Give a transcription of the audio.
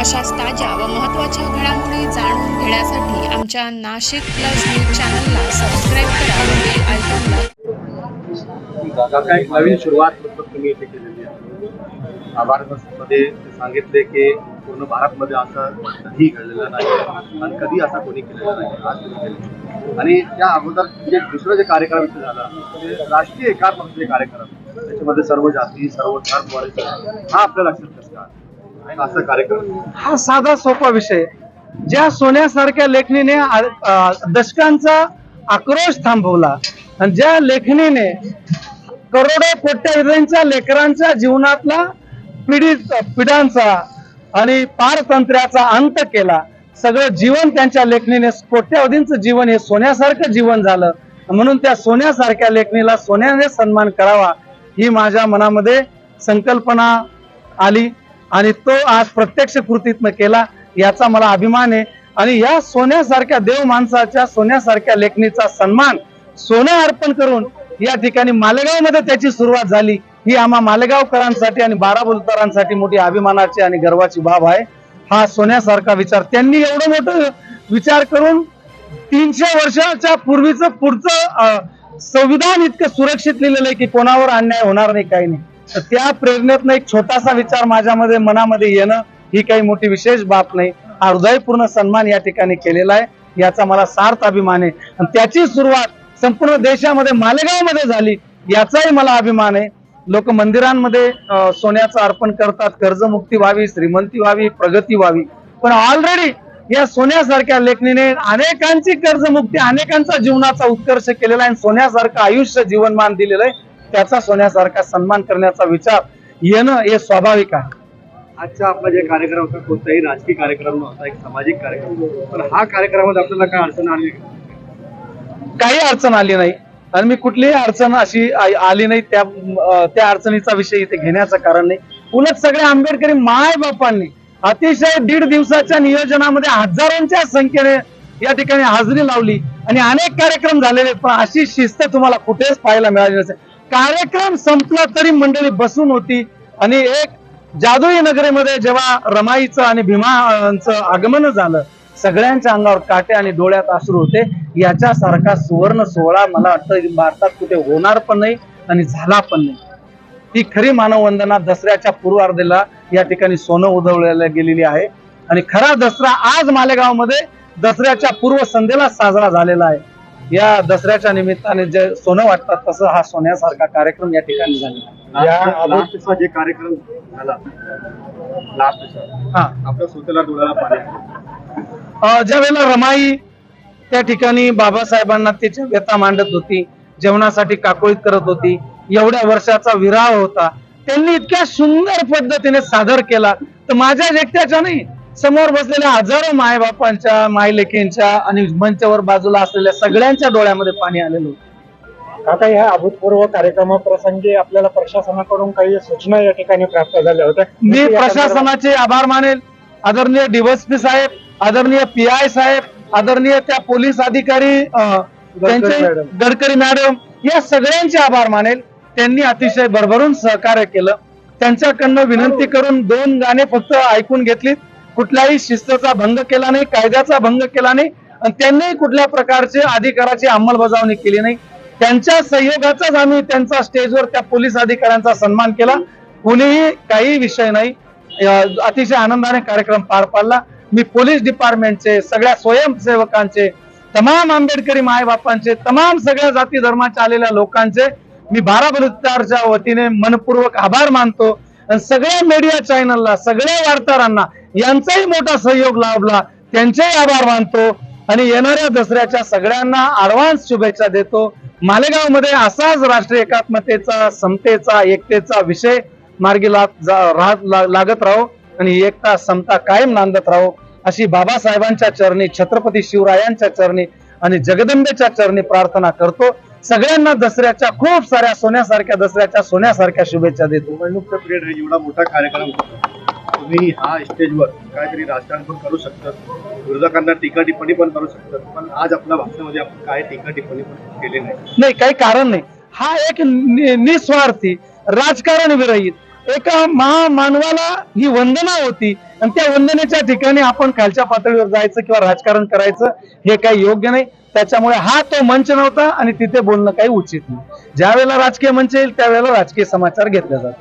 अशाच ताज्या व महत्त्वाच्या घडामोडी जाणून घेण्यासाठी आमच्या नाशिक प्लस न्यूज चॅनलला सबस्क्राईब करा बेल आयकॉनला एक नवीन सुरुवात तुम्ही इथे केलेली आहे. मध्ये सांगितले की पूर्ण भारतमध्ये असं कधी घडलेलं नाही आणि कधी असा कोणी केलेला नाही आज आणि त्या अगोदर जे दुसरं जे कार्यक्रम इथे झाला ते राष्ट्रीय एकात्मकतेचे कार्यक्रम त्याच्यामध्ये सर्व जाती सर्व धर्म हा आपल्या लक्षात कसं असा कार्यक्रम? हा साधा सोपा विषय. ज्या सोन्यासारख्या लेखणीने दशकांचा आक्रोश थांबवला आणि ज्या लेखणीने करोडो कोट्यावधींच्या लेकरांच्या जीवनातला पिढीत पिढ्यांचा आणि पारतंत्र्याचा अंत केला. सगळं जीवन त्यांच्या लेखणीने कोट्यावधींचं जीवन हे सोन्यासारखं जीवन झालं. म्हणून त्या सोन्यासारख्या लेखणीला सोन्याने सन्मान करावा ही माझ्या मनामध्ये संकल्पना आली. आणि तो आज प्रत्यक्ष कृतीतनं केला याचा मला अभिमान आहे. आणि या सोन्यासारख्या देव माणसाच्या सोन्यासारख्या लेखणीचा सन्मान सोनं अर्पण करून या ठिकाणी मालेगावमध्ये त्याची सुरुवात झाली. ही आम्हा मालेगावकरांसाठी आणि बाराबुलकरांसाठी मोठी अभिमानाची आणि गर्वाची बाब आहे. हा सोन्यासारखा विचार त्यांनी एवढं मोठं विचार करून तीनशे वर्षाच्या पूर्वीचं पुढचं संविधान इतकं सुरक्षित लिहिलेलं आहे की कोणावर अन्याय होणार नाही काही नाही. त्या प्रेरणेतनं एक छोटासा विचार माझ्यामध्ये मनामध्ये येणं ही काही मोठी विशेष बाब नाही. हा हृदयपूर्ण सन्मान या ठिकाणी केलेला आहे. याचा मला सार्थ अभिमान आहे. आणि त्याची सुरुवात संपूर्ण देशामध्ये मालेगावमध्ये झाली याचाही मला अभिमान आहे. लोक मंदिरांमध्ये सोन्याचं अर्पण करतात. कर्जमुक्ती व्हावी श्रीमंती व्हावी प्रगती व्हावी. पण ऑलरेडी या सोन्यासारख्या लेखणीने अनेकांची कर्जमुक्ती अनेकांचा जीवनाचा उत्कर्ष केलेला आहे. आणि सोन्यासारखं आयुष्य जीवनमान दिलेलं आहे. त्याचा सोन्यासारखा सन्मान करण्याचा विचार येणं हे स्वाभाविक आहे. आजचा आपला जे कार्यक्रम होता कोणताही राजकीय कार्यक्रम नव्हता एक सामाजिक कार्यक्रम. पण हा कार्यक्रमामध्ये आपल्याला काय अडचण आली? काही अडचण आली नाही. आणि मी कुठलीही अडचण अशी आली नाही त्या त्या अडचणीचा विषय इथे घेण्याचं कारण नाही. उलट सगळ्या आंबेडकरी माय बापांनी अतिशय दीड दिवसाच्या नियोजनामध्ये हजारोंच्या संख्येने या ठिकाणी हाजरी लावली. आणि अनेक कार्यक्रम झालेले पण अशी शिस्त तुम्हाला कुठेच पाहायला मिळाली नसेल. कार्यक्रम संपला तरी मंडळी बसून होती. आणि एक जादुई नगरीमध्ये जेव्हा रमाईचं आणि भीमाचं आगमन झालं सगळ्यांच्या अंगावर काटे आणि डोळ्यात अश्रू होते. याच्यासारखा सुवर्ण सोहळा मला वाटतं भारतात कुठे होणार पण नाही आणि झाला पण नाही. ही खरी मानववंदना दसऱ्याच्या पूर्वार्धेला या ठिकाणी सोनं उधळल्या गेलेली आहे. आणि खरा दसरा आज मालेगावमध्ये दसऱ्याच्या पूर्व संध्येला साजरा झालेला आहे. या दसऱ्याच्या निमित्ताने जे सोनं वाटतात तसं हा सोन्यासारखा कार्यक्रम या ठिकाणी झालेला या जे कार्यक्रम झाला लास्टचा हा. आपल्या स्वतःला डोळ्याला पाणी अं, ज्या वेळेला रमाई त्या ठिकाणी बाबासाहेबांना तिच्या व्यथा मांडत होती जेवणासाठी काकोळीत करत होती एवढ्या वर्षाचा विराह होता त्यांनी इतक्या सुंदर पद्धतीने सादर केला तर माझ्या एकट्याच्या नाही समोर बसलेल्या हजारो मायबापांच्या मायलेकींच्या आणि मंचावर बाजूला असलेल्या सगळ्यांच्या डोळ्यामध्ये पाणी आलेलं होतं. आता ह्या अभूतपूर्व कार्यक्रमाप्रसंगी आपल्याला प्रशासनाकडून काही सूचना या ठिकाणी प्राप्त झाल्या होत्या. मी प्रशासनाचे आभार मानेल. आदरणीय डीवायसपी साहेब आदरणीय पी आय साहेब आदरणीय त्या पोलीस अधिकारी त्यांचे. गडकरी मॅडम या सगळ्यांचे आभार मानेल. त्यांनी अतिशय भरभरून सहकार्य केलं. त्यांच्याकडनं विनंती करून दोन गाणे फक्त ऐकून घेतलीत. कुठल्याही शिस्तचा भंग केला नाही कायद्याचा भंग केला नाही आणि त्यांनी कुठल्या प्रकारचे अधिकाराची अंमलबजावणी केली नाही. त्यांच्या सहयोगाचाच आम्ही त्यांचा स्टेजवर त्या पोलीस अधिकाऱ्यांचा सन्मान केला. कुणीही काही विषय नाही. अतिशय आनंदाने कार्यक्रम पार पाडला. मी पोलीस डिपार्टमेंटचे सगळ्या स्वयंसेवकांचे तमाम आंबेडकरी मायबापांचे तमाम सगळ्या जाती धर्माच्या आलेल्या लोकांचे मी बारा बलुत्तारच्या वतीने मनपूर्वक आभार मानतो. आणि सगळ्या मीडिया चॅनलला सगळ्या वार्ताहरांना यांचाही मोठा सहयोग लाभला. त्यांचेही आभार मानतो. आणि येणाऱ्या दसऱ्याच्या सगळ्यांना ऍडव्हान्स शुभेच्छा देतो. मालेगावमध्ये असाच राष्ट्रीय एकात्मतेचा समतेचा एकतेचा विषय मार्गी लाग- राहत ला- लागत राहो आणि एकता समता कायम नांदत राहो अशी बाबासाहेबांच्या चरणी छत्रपती शिवरायांच्या चरणी आणि जगदंबेच्या चरणी प्रार्थना करतो. सगळ्यांना दसऱ्याच्या खूप साऱ्या सोन्यासारख्या दसऱ्याच्या सोन्यासारख्या शुभेच्छा देतो. एवढा मोठा कार्यक्रम तुम्ही हा स्टेजवर काहीतरी राजकारण पण करू शकतात. विरोधकांना टीका टिप्पणी पण करू शकतात. पण आज आपल्या भाषेमध्ये आपण काय टीका टिप्पणी पण केली नाही. नाही काही कारण नाही. हा एक निस्वार्थी राजकारण विरहित एका महामानवाला ही वंदना होती. आणि त्या वंदनेच्या ठिकाणी आपण खालच्या पातळीवर जायचं किंवा राजकारण करायचं हे काही योग्य नाही. त्याच्यामुळे हा तो मंच नव्हता आणि तिथे बोलणं काही उचित नाही. ज्या वेळेला राजकीय मंच येईल त्यावेळेला राजकीय समाचार घेतले जातात.